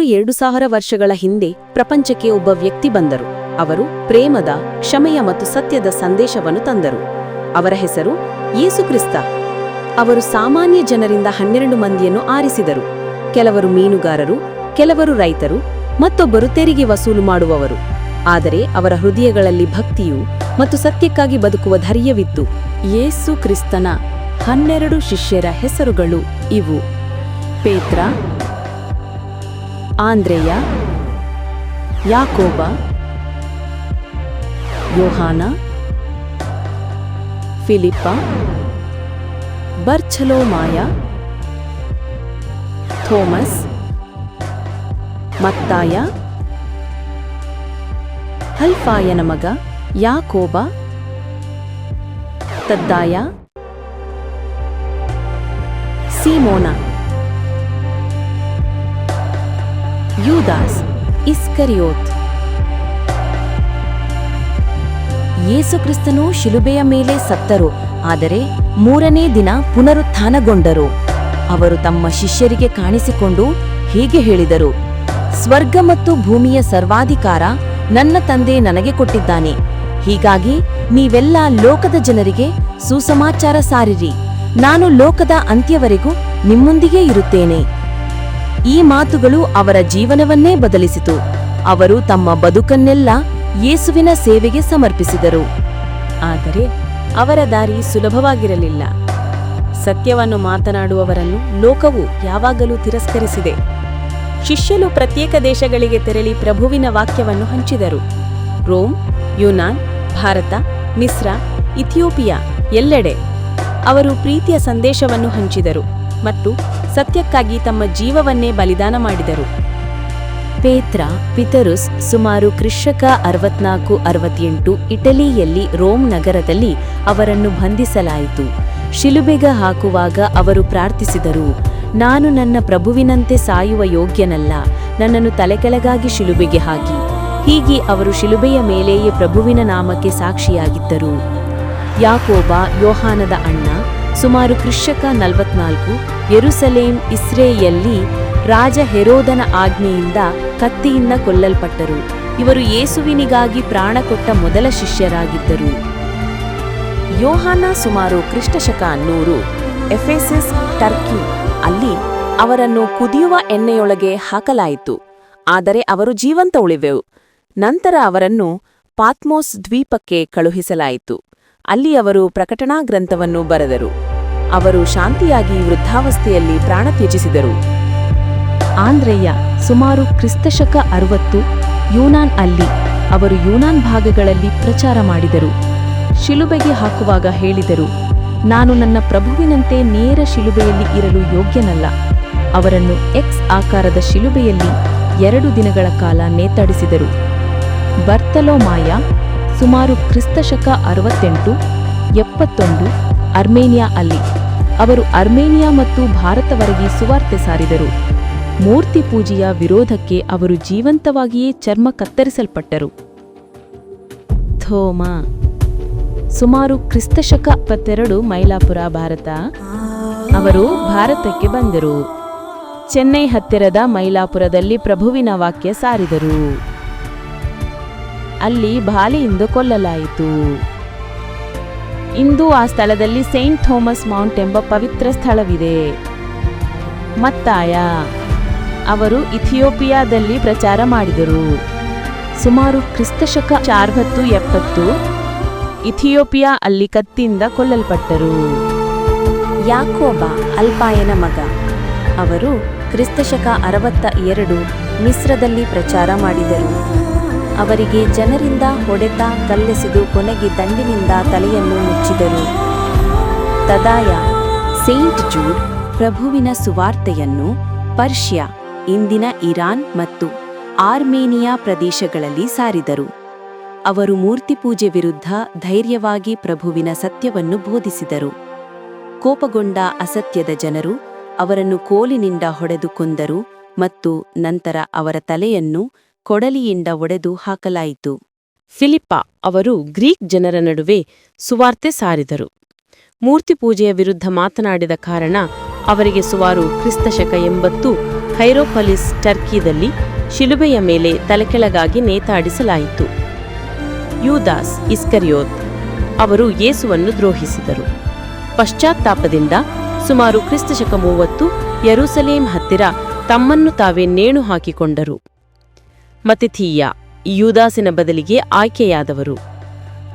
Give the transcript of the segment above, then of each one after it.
ಸುಮಾರು ಎರಡು ಸಾವಿರ ವರ್ಷಗಳ ಹಿಂದೆ ಪ್ರಪಂಚಕ್ಕೆ ಒಬ್ಬ ವ್ಯಕ್ತಿ ಬಂದರು. ಅವರು ಪ್ರೇಮದ, ಕ್ಷಮೆಯ ಮತ್ತು ಸತ್ಯದ ಸಂದೇಶವನ್ನು ತಂದರು. ಅವರ ಹೆಸರು ಯೇಸುಕ್ರಿಸ್ತ ಅವರು ಸಾಮಾನ್ಯ ಜನರಿಂದ ಹನ್ನೆರಡು ಮಂದಿಯನ್ನು ಆರಿಸಿದರು. ಕೆಲವರು ಮೀನುಗಾರರು, ಕೆಲವರು ರೈತರು, ಮತ್ತೊಬ್ಬರು ತೆರಿಗೆ ವಸೂಲು ಮಾಡುವವರು. ಆದರೆ ಅವರ ಹೃದಯಗಳಲ್ಲಿ ಭಕ್ತಿಯು ಮತ್ತು ಸತ್ಯಕ್ಕಾಗಿ ಬದುಕುವ ಧೈರ್ಯವಿತ್ತು. ಯೇಸು ಕ್ರಿಸ್ತನ ಹನ್ನೆರಡು ಶಿಷ್ಯರ ಹೆಸರುಗಳು ಇವು. ಪೇತ್ರ ಆಂದ್ರೇಯ ಯಾಕೋಬ ಯೋಹಾನ ಫಿಲಿಪ್ಪ ಬರ್ಛಲೋಮಾಯ ಥೋಮಸ್ ಮತ್ತಾಯ ಹಲ್ಫಾಯನ ಮಗ ಯಾಕೋಬ ತದ್ದಾಯ ಸೀಮೋನ. ಯೂದಾಸ್ ಇಸ್ಕರಿಯೋತ್. ಯೇಸುಕ್ರಿಸ್ತನು ಶಿಲುಬೆಯ ಮೇಲೆ ಸತ್ತರು, ಆದರೆ ಮೂರನೇ ದಿನ ಪುನರುತ್ಥಾನಗೊಂಡರು. ಅವರು ತಮ್ಮ ಶಿಷ್ಯರಿಗೆ ಕಾಣಿಸಿಕೊಂಡು ಹೀಗೆ ಹೇಳಿದರು, ಸ್ವರ್ಗ ಮತ್ತು ಭೂಮಿಯ ಸರ್ವಾಧಿಕಾರ ನನ್ನ ತಂದೆ ನನಗೆ ಕೊಟ್ಟಿದ್ದಾನೆ. ಹೀಗಾಗಿ ನೀವೆಲ್ಲ ಲೋಕದ ಜನರಿಗೆ ಸುಸಮಾಚಾರ ಸಾರಿರಿ. ನಾನು ಲೋಕದ ಅಂತ್ಯವರೆಗೂ ನಿಮ್ಮೊಂದಿಗೆ ಇರುತ್ತೇನೆ. ಈ ಮಾತುಗಳು ಅವರ ಜೀವನವನ್ನೇ ಬದಲಿಸಿತು. ಅವರು ತಮ್ಮ ಬದುಕನ್ನೆಲ್ಲ ಯೇಸುವಿನ ಸೇವೆಗೆ ಸಮರ್ಪಿಸಿದರು. ಆದರೆ ಅವರ ದಾರಿ ಸುಲಭವಾಗಿರಲಿಲ್ಲ. ಸತ್ಯವನ್ನು ಮಾತನಾಡುವವರನ್ನು ಲೋಕವು ಯಾವಾಗಲೂ ತಿರಸ್ಕರಿಸಿದೆ. ಶಿಷ್ಯರು ಪ್ರತ್ಯೇಕ ದೇಶಗಳಿಗೆ ತೆರಳಿ ಪ್ರಭುವಿನ ವಾಕ್ಯವನ್ನು ಹಂಚಿದರು. Rome, Yunan, Bharat, Misr, Ethiopia ಎಲ್ಲೆಡೆ ಅವರು ಪ್ರೀತಿಯ ಸಂದೇಶವನ್ನು ಹಂಚಿದರು ಮತ್ತು ಸತ್ಯಕ್ಕಾಗಿ ತಮ್ಮ ಜೀವವನ್ನೇ ಬಲಿದಾನ ಮಾಡಿದರು. ಪೇತ್ರ, ಪಿತರುಸ್ ಸುಮಾರು ಕೃಷಕ ಅರವತ್ನಾಲ್ಕು ಅರವತ್ತೆಂಟು ಇಟಲಿಯಲ್ಲಿ ರೋಮ್ ನಗರದಲ್ಲಿ ಅವರನ್ನು ಬಂಧಿಸಲಾಯಿತು. ಶಿಲುಬೆಗ ಹಾಕುವಾಗ ಅವರು ಪ್ರಾರ್ಥಿಸಿದರು, ನಾನು ನನ್ನ ಪ್ರಭುವಿನಂತೆ ಸಾಯುವ ಯೋಗ್ಯನಲ್ಲ, ನನ್ನನ್ನು ತಲೆಕೆಳಗಾಗಿ ಶಿಲುಬೆಗೆ ಹಾಕಿ. ಹೀಗೆ ಅವರು ಶಿಲುಬೆಯ ಮೇಲೆಯೇ ಪ್ರಭುವಿನ ನಾಮಕ್ಕೆ ಸಾಕ್ಷಿಯಾಗಿದ್ದರು. ಯಾಕೋಬ, ಯೋಹಾನದ ಅಣ್ಣ, ಸುಮಾರು ಕೃಷಕ ನಲವತ್ನಾಲ್ಕು ಯೆರೂಸಲೇಮ್ ಇಸ್ರೇಯಲ್ಲಿ ರಾಜ ಹೆರೋದನ ಆಜ್ಞೆಯಿಂದ ಕತ್ತಿಯಿಂದ ಕೊಲ್ಲಲ್ಪಟ್ಟರು. ಇವರು ಯೇಸುವಿನಿಗಾಗಿ ಪ್ರಾಣ ಕೊಟ್ಟ ಮೊದಲ ಶಿಷ್ಯರಾಗಿದ್ದರು. ಯೋಹಾನ ಸುಮಾರು ಕ್ರಿಸ್ತಶಕ ನೂರು, ಎಫೆಸಿಸ್, ಟರ್ಕಿ, ಅಲ್ಲಿ ಅವರನ್ನು ಕುದಿಯುವ ಎಣ್ಣೆಯೊಳಗೆ ಹಾಕಲಾಯಿತು. ಆದರೆ ಅವರು ಜೀವಂತ ಉಳಿವೆವು. ನಂತರ ಅವರನ್ನು ಪಾತ್ಮೋಸ್ ದ್ವೀಪಕ್ಕೆ ಕಳುಹಿಸಲಾಯಿತು. ಅಲ್ಲಿ ಅವರು ಪ್ರಕಟಣಾ ಗ್ರಂಥವನ್ನು ಬರೆದರು. ಅವರು ಶಾಂತಿಯಾಗಿ ವೃದ್ಧಾವಸ್ಥೆಯಲ್ಲಿ ಪ್ರಾಣ ತ್ಯಜಿಸಿದರು. ಆಂದ್ರೇಯ ಸುಮಾರು ಕ್ರಿಸ್ತಶಕ ಅರವತ್ತು ಯೂನಾನ್ ಅಲ್ಲಿ ಅವರು ಯೂನಾನ್ ಭಾಗಗಳಲ್ಲಿ ಪ್ರಚಾರ ಮಾಡಿದರು. ಶಿಲುಬೆಗೆ ಹಾಕುವಾಗ ಹೇಳಿದರು, ನಾನು ನನ್ನ ಪ್ರಭುವಿನಂತೆ ನೇರ ಶಿಲುಬೆಯಲ್ಲಿ ಇರಲು ಯೋಗ್ಯನಲ್ಲ. ಅವರನ್ನು ಎಕ್ಸ್ ಆಕಾರದ ಶಿಲುಬೆಯಲ್ಲಿ ಎರಡು ದಿನಗಳ ಕಾಲ ನೇತಾಡಿಸಿದರು. ಬರ್ತಲೋಮಾಯ ಸುಮಾರು ಕ್ರಿಸ್ತಶಕ ಅರವತ್ತೆಂಟು, ಎಪ್ಪತ್ತೊಂದು, ಅರ್ಮೇನಿಯಾ ಅಲ್ಲಿ. ಅವರು ಅರ್ಮೇನಿಯಾ ಮತ್ತು ಭಾರತವರೆಗೆ ಸುವಾರ್ತೆ ಸಾರಿದರು. ಮೂರ್ತಿ ಪೂಜೆಯ ವಿರೋಧಕ್ಕೆ ಅವರು ಜೀವಂತವಾಗಿಯೇ ಚರ್ಮ ಕತ್ತರಿಸಲ್ಪಟ್ಟರು. ಥೋಮಾ, ಸುಮಾರು ಕ್ರಿಸ್ತಶಕ ಇಪ್ಪತ್ತೆರಡು ಮೈಲಾಪುರ, ಭಾರತ. ಅವರು ಭಾರತಕ್ಕೆ ಬಂದರು. ಚೆನ್ನೈ ಹತ್ತಿರದ ಮೈಲಾಪುರದಲ್ಲಿ ಪ್ರಭುವಿನ ವಾಕ್ಯ ಸಾರಿದರು. ಅಲ್ಲಿ ಬಾಲಿಯಿಂದ ಕೊಲ್ಲಲಾಯಿತು. ಇಂದು ಆ ಸ್ಥಳದಲ್ಲಿ ಸೇಂಟ್ ಥೋಮಸ್ ಮೌಂಟ್ ಎಂಬ ಪವಿತ್ರ ಸ್ಥಳವಿದೆ. ಮತ್ತಾಯ, ಅವರು ಇಥಿಯೋಪಿಯಾದಲ್ಲಿ ಪ್ರಚಾರ ಮಾಡಿದರು. ಸುಮಾರು ಕ್ರಿಸ್ತಶಕ ಚಾರ್ವತ್ತು ಎಪ್ಪತ್ತು ಇಥಿಯೋಪಿಯಾ ಅಲ್ಲಿ ಕತ್ತಿಯಿಂದ ಕೊಲ್ಲಲ್ಪಟ್ಟರು. ಯಾಕೋಬ ಅಲ್ಪಾಯನ ಮಗ, ಅವರು ಕ್ರಿಸ್ತಶಕ ಅರವತ್ತ ಎರಡು ಮಿಶ್ರದಲ್ಲಿ ಪ್ರಚಾರ ಮಾಡಿದರು. ಅವರಿಗೆ ಜನರಿಂದ ಹೊಡೆತ ಕಲ್ಲೆಸೆದು ಕೊನೆಗೆ ದಂಡಿನಿಂದ ತಲೆಯನ್ನು ಮುಚ್ಚಿದರು. ತದಾಯ, ಸೇಂಟ್ ಜೂಡ್ ಪ್ರಭುವಿನ ಸುವಾರ್ತೆಯನ್ನು ಪರ್ಷ್ಯಾ, ಇಂದಿನ ಇರಾನ್ ಮತ್ತು ಆರ್ಮೇನಿಯಾ ಪ್ರದೇಶಗಳಲ್ಲಿ ಸಾರಿದರು. ಅವರು ಮೂರ್ತಿಪೂಜೆ ವಿರುದ್ಧ ಧೈರ್ಯವಾಗಿ ಪ್ರಭುವಿನ ಸತ್ಯವನ್ನು ಬೋಧಿಸಿದರು. ಕೋಪಗೊಂಡ ಅಸತ್ಯದ ಜನರು ಅವರನ್ನು ಕೋಲಿನಿಂದ ಹೊಡೆದು ಕೊಂದರು ಮತ್ತು ನಂತರ ಅವರ ತಲೆಯನ್ನು ಕೊಡಲಿಯಿಂದ ಒಡೆದು ಹಾಕಲಾಯಿತು. ಫಿಲಿಪ್ಪ ಅವರು ಗ್ರೀಕ್ ಜನರ ನಡುವೆ ಸುವಾರ್ತೆ ಸಾರಿದರು. ಮೂರ್ತಿ ಪೂಜೆಯ ವಿರುದ್ಧ ಮಾತನಾಡಿದ ಕಾರಣ ಅವರಿಗೆ ಸುಮಾರು ಕ್ರಿಸ್ತಶಕ ಎಂಬತ್ತು ಹೈರೋಪಲಿಸ್ ಟರ್ಕಿದಲ್ಲಿ ಶಿಲುಬೆಯ ಮೇಲೆ ತಲೆಕೆಳಗಾಗಿ ನೇತಾಡಿಸಲಾಯಿತು. ಯೂದಾಸ್ ಇಸ್ಕರಿಯೋತ್ ಅವರು ಯೇಸುವನ್ನು ದ್ರೋಹಿಸಿದರು. ಪಶ್ಚಾತ್ತಾಪದಿಂದ ಸುಮಾರು ಕ್ರಿಸ್ತಶಕ ಮೂವತ್ತು ಯರೂಸಲೇಂ ಹತ್ತಿರ ತಮ್ಮನ್ನು ತಾವೇ ನೇಣು ಹಾಕಿಕೊಂಡರು ಮತಿಥೀಯ ಯೂದಾಸಿನ ಬದಲಿಗೆ ಆಯ್ಕೆಯಾದವರು.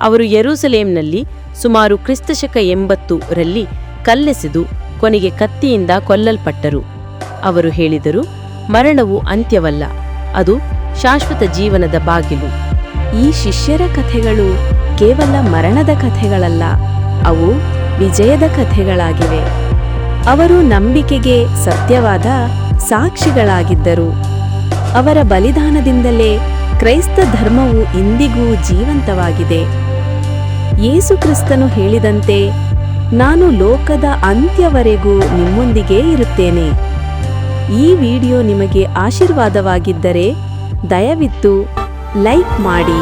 ಅವರು ಯರೂಸಲೇಂನಲ್ಲಿ ಸುಮಾರು ಕ್ರಿಸ್ತಶಕ ಎಂಬತ್ತು ರಲ್ಲಿ ಕಲ್ಲೆಸೆದು ಕೊನೆಗೆ ಕತ್ತಿಯಿಂದ ಕೊಲ್ಲಲ್ಪಟ್ಟರು. ಅವರು ಹೇಳಿದರು, ಮರಣವು ಅಂತ್ಯವಲ್ಲ, ಅದು ಶಾಶ್ವತ ಜೀವನದ ಬಾಗಿಲು. ಈ ಶಿಷ್ಯರ ಕಥೆಗಳು ಕೇವಲ ಮರಣದ ಕಥೆಗಳಲ್ಲ, ಅವು ವಿಜಯದ ಕಥೆಗಳಾಗಿವೆ. ಅವರು ನಂಬಿಕೆಗೆ ಸತ್ಯವಾದ ಸಾಕ್ಷಿಗಳಾಗಿದ್ದರು. ಅವರ ಬಲಿದಾನದಿಂದಲೇ ಕ್ರೈಸ್ತ ಧರ್ಮವು ಇಂದಿಗೂ ಜೀವಂತವಾಗಿದೆ. ಯೇಸು ಕ್ರಿಸ್ತನು ಹೇಳಿದಂತೆ, ನಾನು ಲೋಕದ ಅಂತ್ಯವರೆಗೂ ನಿಮ್ಮೊಂದಿಗೆ ಇರುತ್ತೇನೆ. ಈ ವಿಡಿಯೋ ನಿಮಗೆ ಆಶೀರ್ವಾದವಾಗಿದ್ದರೆ, ದಯವಿಟ್ಟು ಲೈಕ್ ಮಾಡಿ.